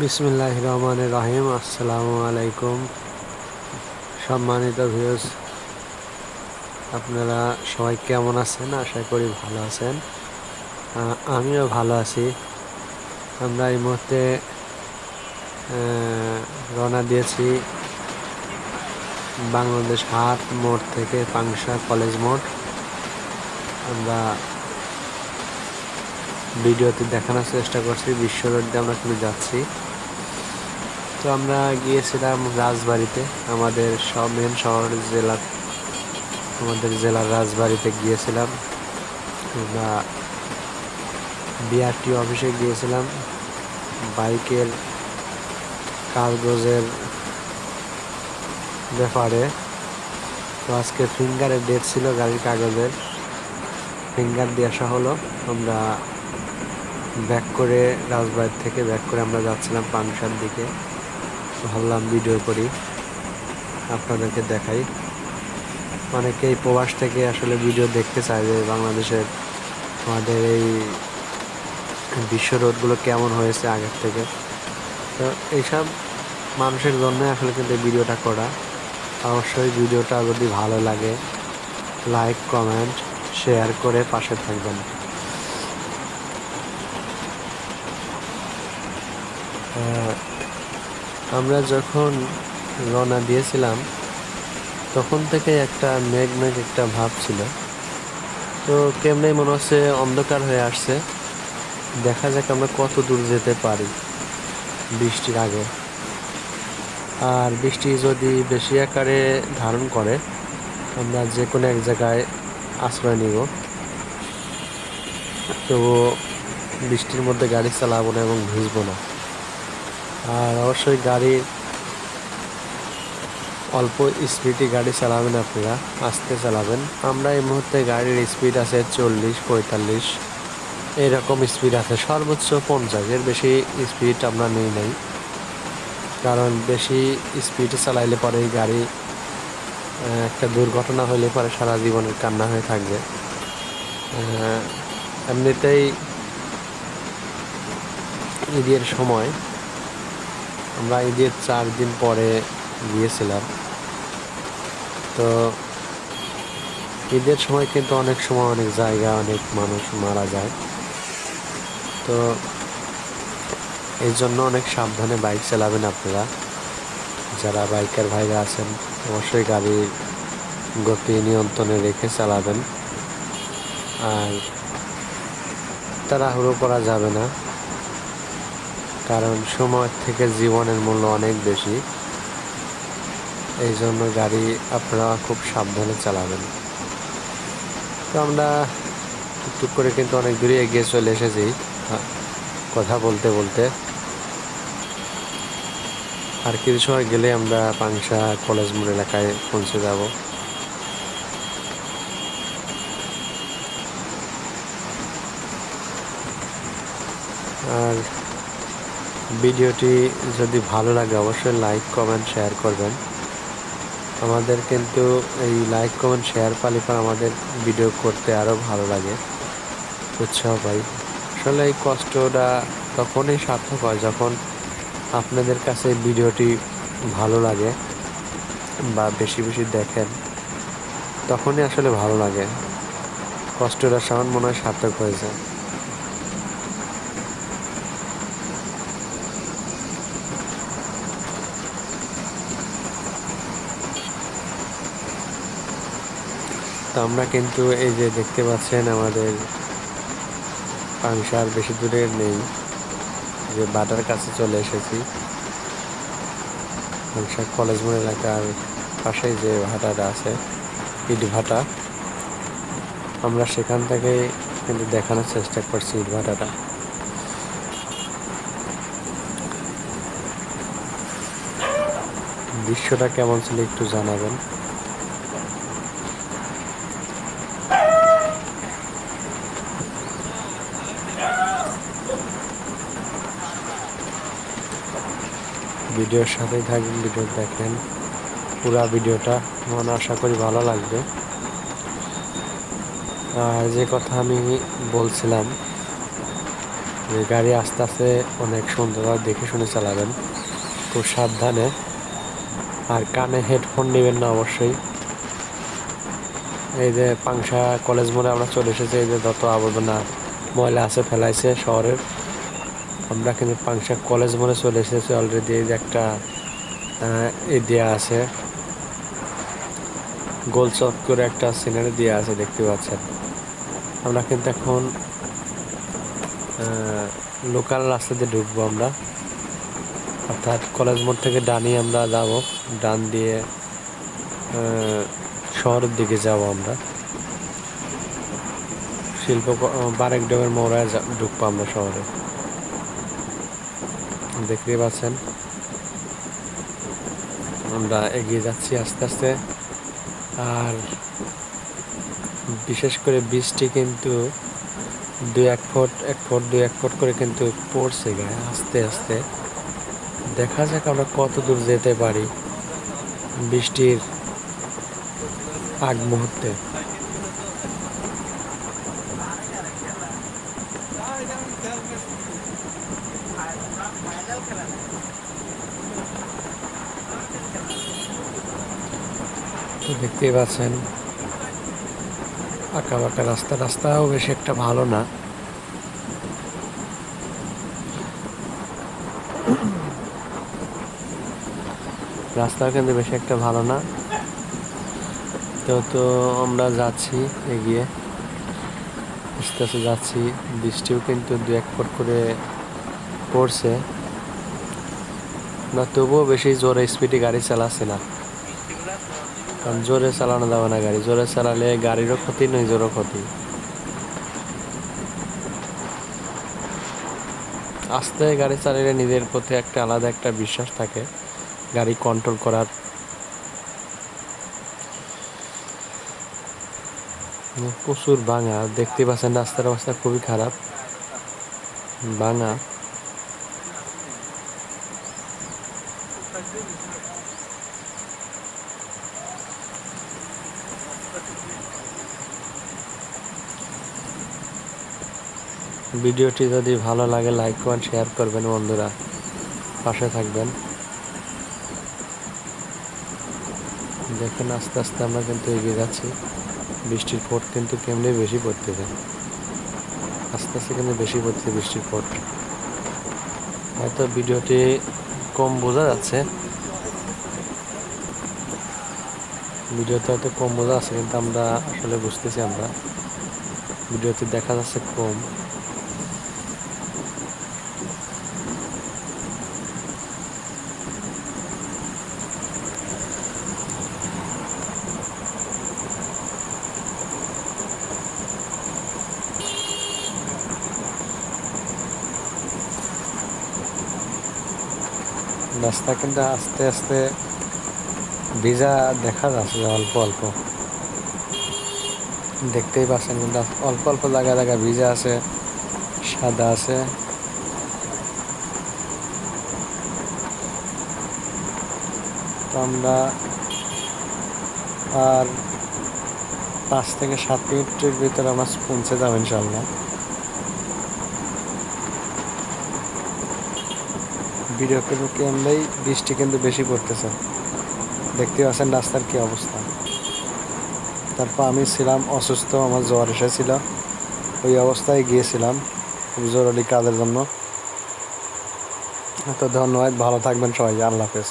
বিসমুল্লাহ রহমান রাহিম আসসালামু আলাইকুম সম্মানিত ভিউস আপনারা সবাই কেমন আছেন? আশা করি ভালো আছেন। আমিও ভালো আছি। আমরা এই মুহূর্তে রওনা দিয়েছি বাংলাদেশ হাট মোড় থেকে পাংশা কলেজ মোড়। আমরা ভিডিওতে দেখানোর চেষ্টা করছি, বিশ্ব রোড আমরা কিন্তু যাচ্ছি। তো আমরা গিয়েছিলাম রাজবাড়িতে, আমাদের মেন শহর জেলার আমাদের জেলার রাজবাড়িতে গিয়েছিলাম। আমরা বিআরটি অফিসে গিয়েছিলাম। বাইকের কাগজের ব্যাপারে। তো আজকে ফিঙ্গারের ডেট ছিল গাড়ির কাগজের। ফিঙ্গার দিয়ে আসা হলো, আমরা ব্যাক করে রাজবাড়ির থেকে ব্যাক করে আমরা যাচ্ছিলাম পাংশার দিকে। ভাবলাম ভিডিও করি, আপনাদেরকে দেখাই। অনেকেই প্রবাস থেকে আসলে ভিডিও দেখতে চায় যে বাংলাদেশের আমাদের এই বিশ্ব রোডগুলো কেমন হয়েছে আগের থেকে। তো এইসব মানুষের জন্য আসলে কিন্তু ভিডিওটা করা। অবশ্যই ভিডিওটা যদি ভালো লাগে লাইক কমেন্ট শেয়ার করে পাশে থাকবেন। আমরা যখন রওনা দিয়েছিলাম, তখন থেকে একটা মেঘ মেঘ একটা ভাব ছিল। তো কেমনে মনে হচ্ছে অন্ধকার হয়ে আসছে? দেখা যাক আমরা কত দূর যেতে পারি বৃষ্টির আগে। আর বৃষ্টি যদি বেশি আকারে ধারণ করে, আমরা যে কোনো এক জায়গায় আশ্রয় নিব। তো বৃষ্টির মধ্যে গাড়ি চালাবো না এবং ভিজবো না। আর অবশ্যই গাড়ি অল্প স্পিডে গাড়ি চালাবেন আপনারা, আস্তে চালাবেন। আমরা এই মুহূর্তে গাড়ির স্পিড আছে চল্লিশ, পঁয়তাল্লিশ, এরকম স্পিড আছে। সর্বোচ্চ পঞ্চাশ এর বেশি স্পিড আমরা নেই নাই, কারণ বেশি স্পিডে চালাইলে পরে এই গাড়ি একটা দুর্ঘটনা হলে পরে সারা জীবনের কান্না হয়ে থাকবে। এমনিতেই ঈদের সময় আমরা ঈদের চার দিন পরে গিয়েছিলাম, তো ঈদের সময় কিন্তু অনেক সময় অনেক জায়গা, অনেক মানুষ মারা যায়। তো এই জন্য অনেক সাবধানে বাইক চালাবেন আপনারা। যারা বাইকার ভাইরা আছেন, অবশ্যই গাড়ি গতি নিয়ন্ত্রণে রেখে চালাবেন। আর তাড়াহুড়ো করা যাবে না। কারণ সময় থেকে জীবনের মূল্য অনেক বেশি। এই জন্য গাড়ি আপনারা খুব সাবধানে চালাবেন। তো আমরা টুকটুক করে কিন্তু অনেক দূরে এগিয়ে চলে এসেছি। হ্যাঁ, কথা বলতে বলতে। আর কিছু সময় গেলে আমরা পাংশা কলেজ মোড় এলাকায় পৌঁছে যাব। আর ভিডিওটি যদি ভালো লাগে, অবশ্যই লাইক কমেন্ট শেয়ার করবেন। আমাদের কিন্তু এই লাইক কমেন্ট শেয়ার পালি পর আমাদের ভিডিও করতে আরও ভালো লাগে, উৎসাহ পাই। আসলে এই কষ্টটা তখনই সার্থক হয় যখন আপনাদের কাছে ভিডিওটি ভালো লাগে বা বেশি বেশি দেখেন, তখনই আসলে ভালো লাগে। কষ্টটা সামান মনে হয় সার্থক হয়ে যায়। তো আমরা কিন্তু এই যে দেখতে পাচ্ছেন আমাদের পাংশার বেশি দূরে নেই। যে বাটার কাছে চলে এসেছি। পাংশা কলেজ মোড় এলাকার পাশে যে ভাটাটা আছে ইট ভাটা আমরা সেখান থেকে কিন্তু দেখানোর চেষ্টা করছি ইট ভাটাটা দৃশ্যটা কেমন ছিল একটু জানাবেন। ভিডিওর সাথেই থাকবেন, ভিডিও দেখেন। পুরা ভিডিওটা আমার আশা করি ভালো লাগবে। আর যে কথা আমি বলছিলাম, যে গাড়ি আস্তে আস্তে অনেক সুন্দর দেখে শুনে চালাবেন। খুব সাবধানে। আর কানে হেডফোন নেবেন না অবশ্যই। এই যে পাংশা কলেজ মোড়ে আমরা চলে এসেছি, এই যে যত আবর্জনা ময়লা আছে, ফেলাইছে শহরের। আমরা কিন্তু পাংশা কলেজ মোড়ে চলে এসেছি অলরেডি একটা এ দেওয়া আছে। গোল চক করে একটা সিনারি দেওয়া আছে, দেখতে পাচ্ছেন। আমরা কিন্তু এখন লোকাল রাস্তা দিয়ে ঢুকবো আমরা। অর্থাৎ কলেজ মোড় থেকে ডানি আমরা যাব, ডান দিয়ে শহরের দিকে যাব আমরা। শিল্প বারেক ডোমের মোড়ায় ঢুকবো আমরা শহরে। দেখতেই পাচ্ছেন। আমরা এগিয়ে যাচ্ছি আস্তে আস্তে। আর বিশেষ করে বৃষ্টি কিন্তু দু এক ফুট এক ফুট দু এক ফুট করে কিন্তু পড়ছে গায়ে আস্তে আস্তে। দেখা যাক আমরা কত দূর যেতে পারি বৃষ্টির আগ মুহূর্তে। দেখতেই পাচ্ছেন, আঁকা বাঁকা রাস্তা, রাস্তাও বেশি একটা ভালো না। রাস্তা কিন্তু বেশি একটা ভালো না। তো তো আমরা যাচ্ছি এগিয়ে। আস্তে আস্তে যাচ্ছি। বৃষ্টিও কিন্তু দু এক ফুট করে পড়ছে। না, তবুও বেশি জোরে স্পিডে গাড়ি চালাচ্ছে না। কারণ জোরে চালানো যাবে না গাড়ি। জোরে চালালে গাড়িরও ক্ষতি, নিজেরও ক্ষতি। আস্তে গাড়ি চালালে নিজের প্রতি একটা আলাদা একটা বিশ্বাস থাকে, গাড়ি কন্ট্রোল করার। প্রচুর ভাঙা। দেখতে পাচ্ছেন রাস্তার অবস্থা খুবই খারাপ। ভাঙা। ভিডিওটি যদি ভালো লাগে লাইক করবেন শেয়ার করবেন বন্ধুরা। পাশে থাকবেন। দেখেন, আস্তে আস্তে আমরা কিন্তু এগিয়ে যাচ্ছি। বৃষ্টির ফোট কিন্তু কেমনি বেশি পড়তেছে। আস্তে আস্তে কিন্তু বেশি পড়তেছে বৃষ্টির ফোট হয়তো ভিডিওটি কম বোঝা যাচ্ছে। ভিডিওতে হয়তো কম বোঝা আছে, কিন্তু আমরা আসলে বুঝতেছি আমরা। ভিডিওতে দেখা যাচ্ছে কম। রাস্তা কিন্তু আস্তে আস্তে ভিজা দেখা যাচ্ছে অল্প অল্প। দেখতেই পাচ্ছেন কিন্তু অল্প অল্প জায়গা জায়গা ভিজা আছে, সাদা আছে। তো আমরা আর পাঁচ থেকে সাত মিনিটের ভিতরে আমরা পৌঁছে যাব ইনশাল্লাহ ভিডিও কিন্তু কেমলেই বৃষ্টি কিন্তু বেশি পড়তেছে। দেখতে পাচ্ছেন রাস্তার কী অবস্থা। তারপর আমি ছিলাম অসুস্থ, আমার জ্বর এসেছিল। ওই অবস্থায় গিয়েছিলাম খুব জরুরি কাজের জন্য। তো ধন্যবাদ, ভালো থাকবেন সবাই, আল্লাহ হাফেজ।